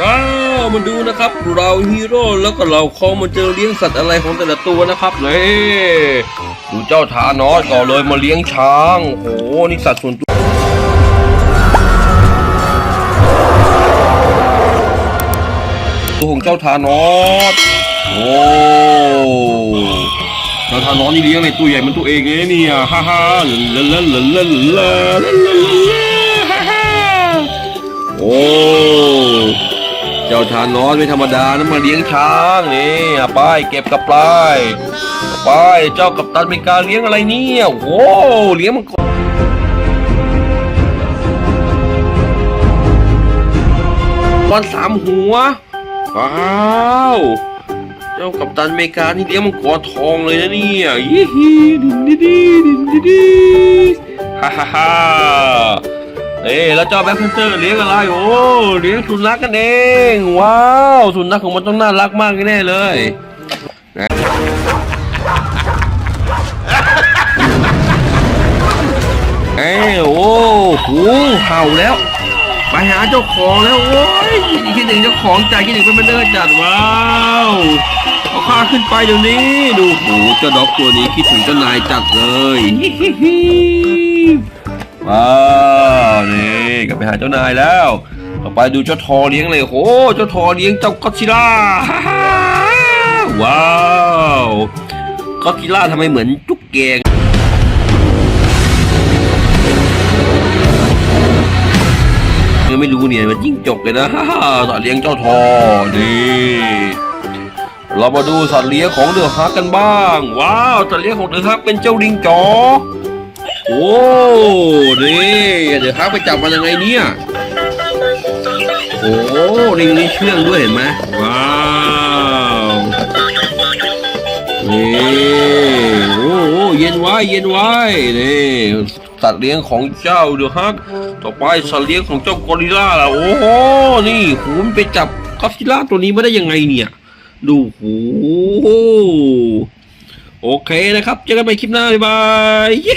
ว้าวมาดูนะครับ เราฮีโร่แล้วก็เราคองมันเจอเลี้ยงสัตว์อะไรของแต่ละตัวนะครับเลยดูเจ้าทานอสก่อนเลยมาเลี้ยงช้างโอ้โหนี่สัตว์ส่วนตัวตัวของเจ้าทานอสโอ้เจ้าทานอสนี่เลี้ยงในตัวใหญ่มันตัวเองเลยเนี่ยฮ่าฮ่าเล่นเล่นเล่นเล่นเล่น ทานนอสไม่ธรรมดานะมาเลี้ยงช้างนี่ไปเก็บกับปลายไปเจ้ากับตันเป็นการเลี้ยงอะไรเนี่ยโอ้เลี้ยงมังกรวันสามหัวว้าวเจ้ากับตันเมกานี่เลี้ยงมังกรทองเลยนะเนี่ยยี่ฮีดินดิดีดินดิดีฮ่าฮ่าฮ่า เอ้แล้วเจ้าแบ็คแพนเตอร์เลี้ยงอะไร โอ้เลี้ยงสุนัขกันเอง ว้าวสุนัขของมันต้องน่ารักมากแน่เลยนะเอ้โอ้โหเห่าแล้ว ไปหาเจ้าของแล้วโอ้ยคิดถึงเจ้าของใจคิดถึงเป็นเลิศจัดว้าวเอาข้าขึ้นไปเดี๋ยวนี้ ดูโหเจ้าด็อกตัวนี้คิดถึงเจ้านายจัดเลยว้าว ไปหาเจ้านายแล้ว ต่อไปดูเจ้าทอเลี้ยงเลยโอ้เจ้าทอเลี้ยงเจ้าก็ซิล่าว้าวก็ซิลล่าทำไมเหมือนจุกแกงยังไม่รู้เนี่ยมันยิ่งจกเลยนะสัตว์เลี้ยงเจ้าทอนี่เรามาดูสัตว์เลี้ยงของเดือฮักกันบ้าง ว้าวสัตว์เลี้ยงของเดือฮักเป็นเจ้าลิงจ๋อ โอ้นี่เดี๋ยวครับไปจับมันยังไงเนี่ย โอ้ลิงนี่เชื่องด้วยเห็นไหมว้าวนี่โอ้โเย็นไว้เย็นไว้นี่สัตว์เลี้ยงของเจ้าเดี๋ยวฮักต่อไปสัตว์เลี้ยงของเจ้ากอริลลาล่ะโอ้โหนี่หูมันไปจับกอริลลาตัวนี้มาได้ยังไงเนี่ย ดูหู โอเคนะครับ เจอกันใหม่คลิปหน้า บ๊ายบายยู